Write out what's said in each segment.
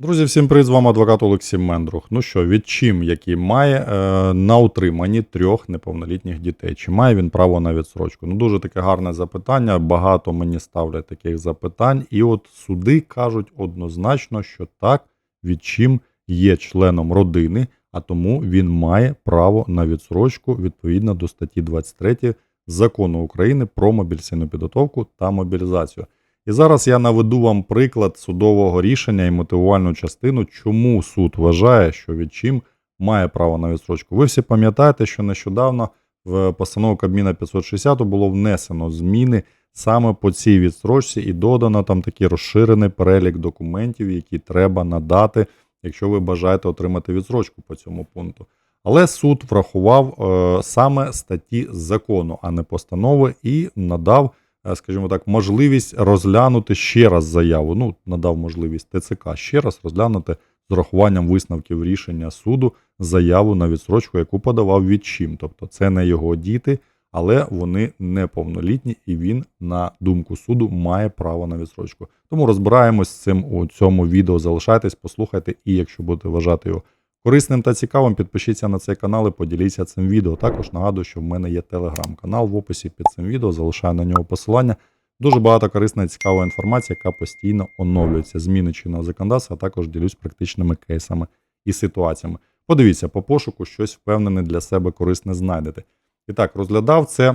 Друзі, всім привіт, з вами адвокат Олексій Мендрух. Ну що, відчим, який має е, на утриманні трьох неповнолітніх дітей? Чи має він право на відсрочку? Ну, дуже таке гарне запитання. Багато мені ставлять таких запитань. І от суди кажуть однозначно, що так, відчим є членом родини, а тому він має право на відсрочку відповідно до статті 23 закону України про мобілізаційну підготовку та мобілізацію. І зараз я наведу вам приклад судового рішення і мотивувальну частину, чому суд вважає, що відчим має право на відстрочку. Ви всі пам'ятаєте, що нещодавно в постанову Кабміна 560 було внесено зміни саме по цій відстрочці, і додано там такий розширений перелік документів, які треба надати, якщо ви бажаєте отримати відстрочку по цьому пункту. Але суд врахував е, саме статті закону, а не постанови, і надав скажімо так, можливість розглянути ще раз заяву. Ну, надав можливість ТЦК ще раз розглянути з урахуванням висновків рішення суду заяву на відсрочку, яку подавав відчим. Тобто це не його діти, але вони неповнолітні, і він, на думку суду, має право на відсрочку. Тому розбираємось з цим у цьому відео. Залишайтесь, послухайте, і якщо будете вважати його корисним та цікавим, підпишіться на цей канал і поділіться цим відео. Також нагадую, що в мене є телеграм-канал в описі під цим відео. Залишаю на нього посилання. Дуже багато корисної цікавої інформації, яка постійно оновлюється. Зміни чинного законодавства, а також ділюсь практичними кейсами і ситуаціями. Подивіться, по пошуку щось впевнене для себе корисне знайдете. І так, розглядав це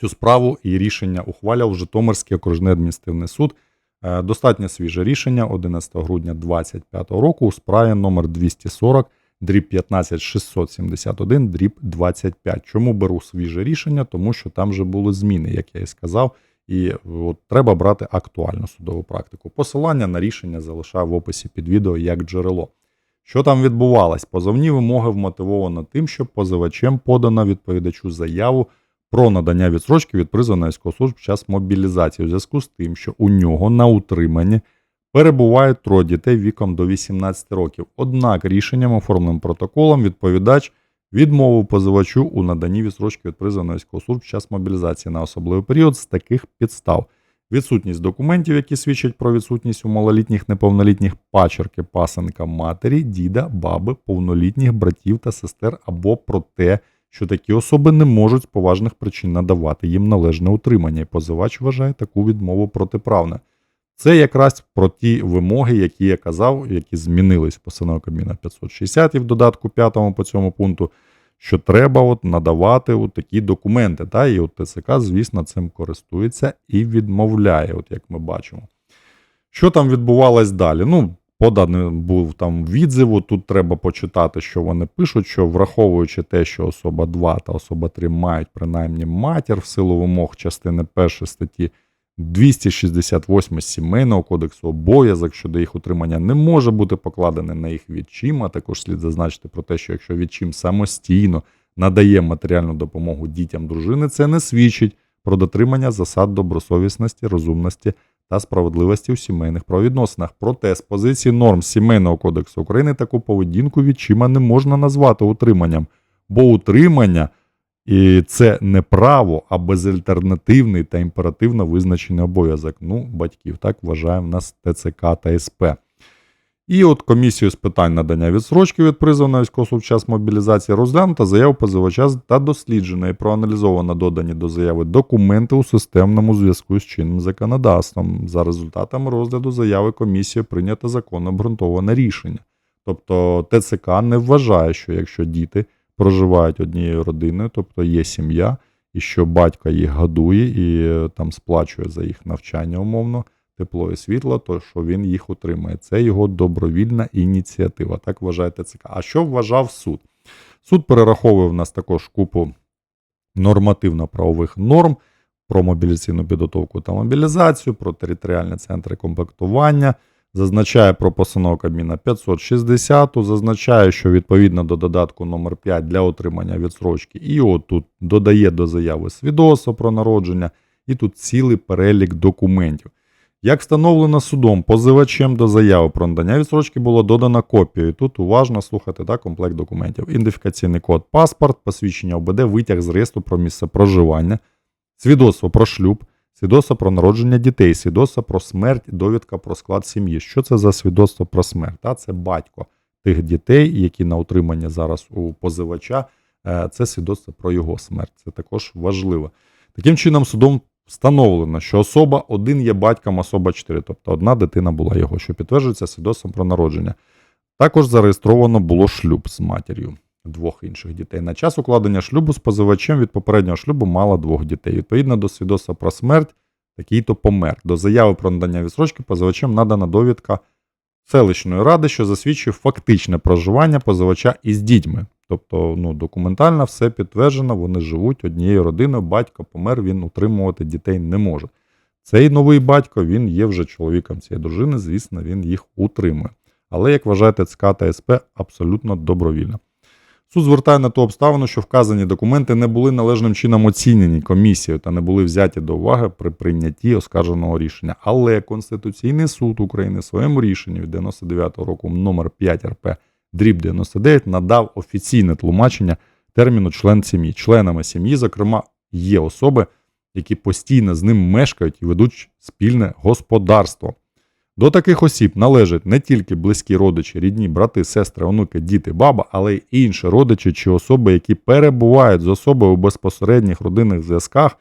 цю справу і рішення ухваляв Житомирський окружний адміністративний суд. Е, Достатньо свіже рішення 11 грудня 2025 року у справі номер 240 дріб 15671 дріб 25. Чому беру свіже рішення? Тому що там вже були зміни, як я і сказав. І от треба брати актуальну судову практику. Посилання на рішення залишаю в описі під відео як джерело. Що там відбувалось? Позовні вимоги вмотивовано тим, що позивачем подано відповідачу заяву про надання відсрочки від призову на службу час мобілізації у зв'язку з тим, що у нього на утриманні перебувають троє дітей віком до 18 років. Однак рішенням оформленим протоколом відповідач відмовив позивачу у наданні відсрочки від призову на службу час мобілізації на особливий період з таких підстав. Відсутність документів, які свідчать про відсутність у малолітніх неповнолітніх пачерки пасенка матері, діда, баби, повнолітніх братів та сестер або про те, що такі особи не можуть з поважних причин надавати їм належне утримання, і позивач вважає таку відмову протиправною. Це якраз про ті вимоги, які я казав, які змінились в Кабміна 560 і в додатку 5 по цьому пункту, що треба от надавати от такі документи. Та, і от ТЦК, звісно, цим користується і відмовляє, от як ми бачимо. Що там відбувалось далі? Ну, поданий був там відзив, от тут треба почитати, що вони пишуть, що враховуючи те, що особа 2 та особа 3 мають принаймні матір в силу вимог частини 1 статті 268 Сімейного кодексу обов'язок щодо їх утримання не може бути покладений на їх відчим, а також слід зазначити про те, що якщо відчим самостійно надає матеріальну допомогу дітям дружини, це не свідчить про дотримання засад добросовісності, розумності та справедливості у сімейних правовідносинах. Проте з позиції норм Сімейного кодексу України таку поведінку відчима не можна назвати утриманням, бо утримання і це не право, а безальтернативний та імперативно визначений обов'язок. Ну, батьків, так вважає в нас ТЦК та СП. І от комісію з питань надання відсрочки від призову на час мобілізації розглянута заяву позивача та досліджена і проаналізовано додані до заяви документи у системному зв'язку з чинним законодавством. За результатами розгляду заяви комісії прийнято законно обґрунтоване рішення. Тобто ТЦК не вважає, що якщо діти проживають однією родиною, тобто є сім'я, і що батько їх годує і е, там сплачує за їх навчання умовно, тепло і світло, то що він їх утримує. Це його добровільна ініціатива. Так вважає ТЦК. А що вважав суд? Суд перераховує в нас також купу нормативно-правових норм про мобілізаційну підготовку та мобілізацію, про територіальні центри комплектування. Зазначає про постанову Кабміна 560, зазначає, що відповідно до додатку номер 5 для отримання відсрочки, і от тут додає до заяви свідоцтво про народження, і тут цілий перелік документів. Як встановлено судом, позивачем до заяви про надання відсрочки було додано копію. І Тут уважно слухати так, комплект документів. Ідентифікаційний код, паспорт, посвідчення ОБД, витяг з реєстру про місце проживання, свідоцтво про шлюб, свідоцтво про народження дітей, свідоцтво про смерть, довідка про склад сім'ї. Що це за свідоцтво про смерть? Та це батько тих дітей, які на утриманні зараз у позивача. Е, Це свідоцтво про його смерть. Це також важливо. Таким чином, судом встановлено, що особа один є батьком, особа 4, тобто одна дитина була його, що підтверджується свідоцтвом про народження. Також зареєстровано було шлюб з матір'ю двох інших дітей. На час укладення шлюбу з позивачем від попереднього шлюбу мала двох дітей. Відповідно до свідоцтва про смерть, такий-то помер. До заяви про надання відсрочки позивачем надана довідка селищної ради, що засвідчує фактичне проживання позивача із дітьми. Тобто, ну, документально все підтверджено, вони живуть однією родиною, батько помер, він утримувати дітей не може. Цей новий батько він є вже чоловіком цієї дружини, звісно, він їх утримує. Але, як вважаєте, ЦК та СП, абсолютно добровільно. Суд звертає на ту обставину, що вказані документи не були належним чином оцінені комісією та не були взяті до уваги при прийнятті оскарженого рішення. Але Конституційний суд України в своєму рішенні від 99-го року номер 5 РП дріб 99 надав офіційне тлумачення терміну член сім'ї. Членами сім'ї, зокрема, є особи, які постійно з ним мешкають і ведуть спільне господарство. До таких осіб належать не тільки близькі родичі, рідні, брати, сестри, онуки, діти, баба, але й інші родичі чи особи, які перебувають з особою у безпосередніх родинних зв'язках,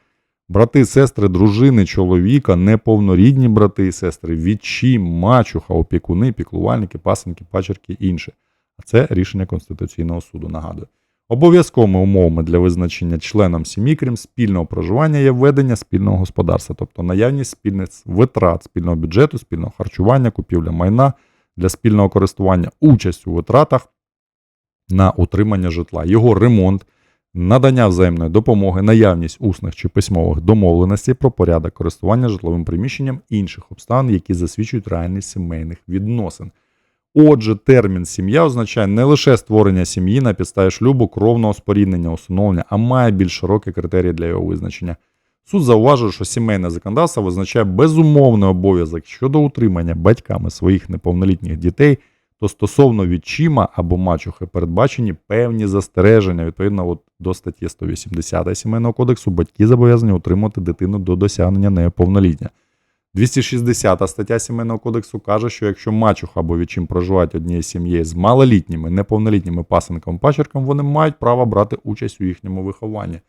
брати, сестри, дружини, чоловіка, неповнорідні брати і сестри, відчі, мачуха, опікуни, піклувальники, пасенки, пачерки інші. А це рішення Конституційного суду нагадую. Обов'язковими умовами для визначення членом сім'ї, крім спільного проживання, є введення спільного господарства, тобто наявність спільних витрат спільного бюджету, спільного харчування, купівля майна для спільного користування, участь у витратах на утримання житла, його ремонт, надання взаємної допомоги, наявність усних чи письмових домовленостей про порядок користування житловим приміщенням інших обставин, які засвідчують реальність сімейних відносин. Отже, термін сім'я означає не лише створення сім'ї на підставі шлюбу, кровного споріднення, усиновлення, а має більш широкі критерії для його визначення. Суд зауважує, що сімейне законодавство визначає безумовний обов'язок щодо утримання батьками своїх неповнолітніх дітей, то стосовно відчима або мачухи передбачені певні застереження відповідно от до статті 180 Сімейного кодексу, батьки зобов'язані утримувати дитину до досягнення нею повноліття. 260 стаття Сімейного кодексу каже, що якщо мачуха або відчим проживають однією сім'єю з малолітніми, неповнолітніми пасенком пачерком, вони мають право брати участь у їхньому вихованні.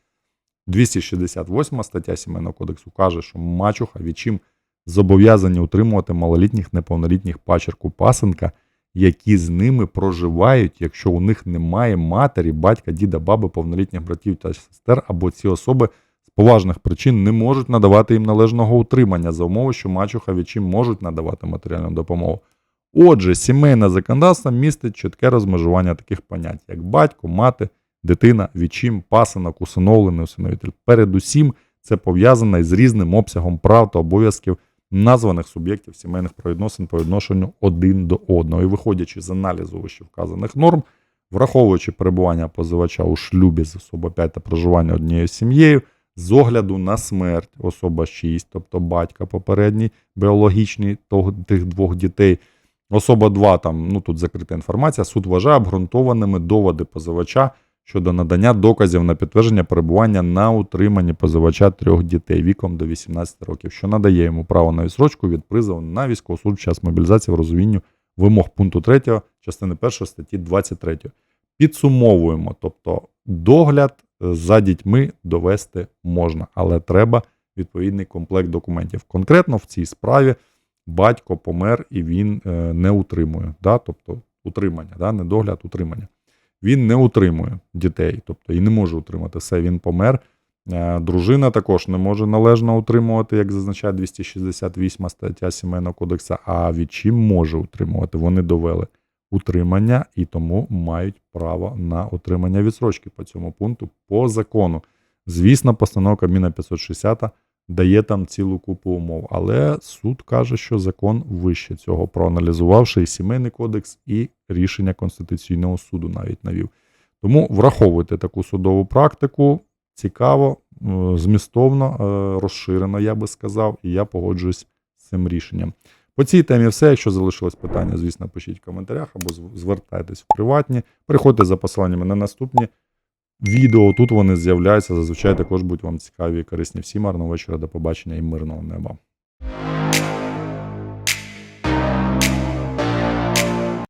268 стаття Сімейного кодексу каже, що мачуха відчим зобов'язані утримувати малолітніх неповнолітніх пачерку пасенка, які з ними проживають, якщо у них немає матері, батька, діда, баби, повнолітніх братів та сестер, або ці особи поважних причин не можуть надавати їм належного утримання за умови, що мачуха відчим можуть надавати матеріальну допомогу. Отже, сімейне законодавство містить чітке розмежування таких понять, як батько, мати, дитина, відчим, пасинок, усиновлений, усиновитель. Передусім, це пов'язане з різним обсягом прав та обов'язків названих суб'єктів сімейних правовідносин по відношенню один до одного. І виходячи з аналізу вище вказаних норм, враховуючи перебування позивача у шлюбі з особою 5 та проживання однією сім'єю, з огляду на смерть особа 6, тобто батька попередній, біологічний того, тих двох дітей. Особа 2, там, ну тут закрита інформація, суд вважає обґрунтованими доводи позивача щодо надання доказів на підтвердження перебування на утриманні позивача трьох дітей віком до 18 років, що надає йому право на відсрочку від призову на військову службу час мобілізації в розумінню вимог пункту 3 частини 1 статті 23. Підсумовуємо, тобто догляд за дітьми довести можна, але треба відповідний комплект документів. Конкретно в цій справі батько помер і він е, не утримує, да? тобто утримання, да? не догляд, утримання. Він не утримує дітей, тобто і не може утримати все. Він помер. Е, Дружина також не може належно утримувати, як зазначає 268 стаття Сімейного кодексу, а відчим може утримувати. Вони довели утримання і тому мають право на отримання відсрочки по цьому пункту по закону. Звісно, постанова Кабміна 560 дає там цілу купу умов, але суд каже, що закон вище цього, проаналізувавши і сімейний кодекс, і рішення Конституційного суду навіть навів. Тому враховуйте таку судову практику, цікаво, змістовно, е, розширено, я би сказав, і я погоджуюсь з цим рішенням. По цій темі все. Якщо залишилось питання, звісно, пишіть в коментарях або звертайтесь в приватні. Приходьте за посиланнями на наступні відео. Тут вони з'являються. Зазвичай також будуть вам цікаві і корисні. Всім гарного вечора, до побачення і мирного неба.